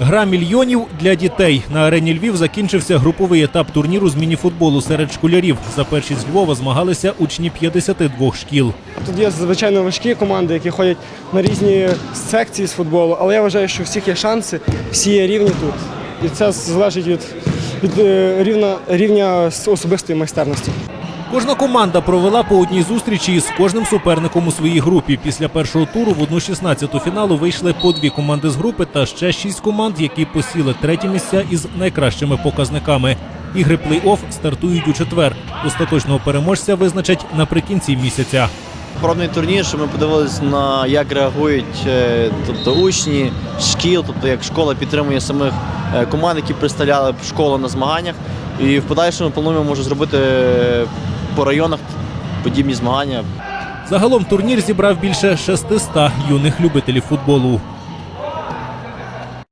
Гра мільйонів для дітей на арені Львів закінчився груповий етап турніру з мініфутболу серед школярів. За першість з Львова змагалися учні 52 шкіл. Тут є звичайно важкі команди, які ходять на різні секції з футболу, але я вважаю, що всіх є шанси, всі є рівні тут. І це залежить від, від е, рівня, рівня особистої майстерності. Кожна команда провела по одній зустрічі з кожним суперником у своїй групі. Після першого туру в одну 16-ту фіналу вийшли по дві команди з групи та ще шість команд, які посіли треті місця із найкращими показниками. Ігри плей-офф стартують у четвер. Остаточного переможця визначать наприкінці місяця. Пробний турнір, що ми подивилися на як реагують е, тобто учні шкіл, тобто як школа підтримує самих е, команд, які представляли школу на змаганнях. І в подальшому плануємо може зробити е, по районах подібні змагання. Загалом турнір зібрав більше 600 юних любителів футболу.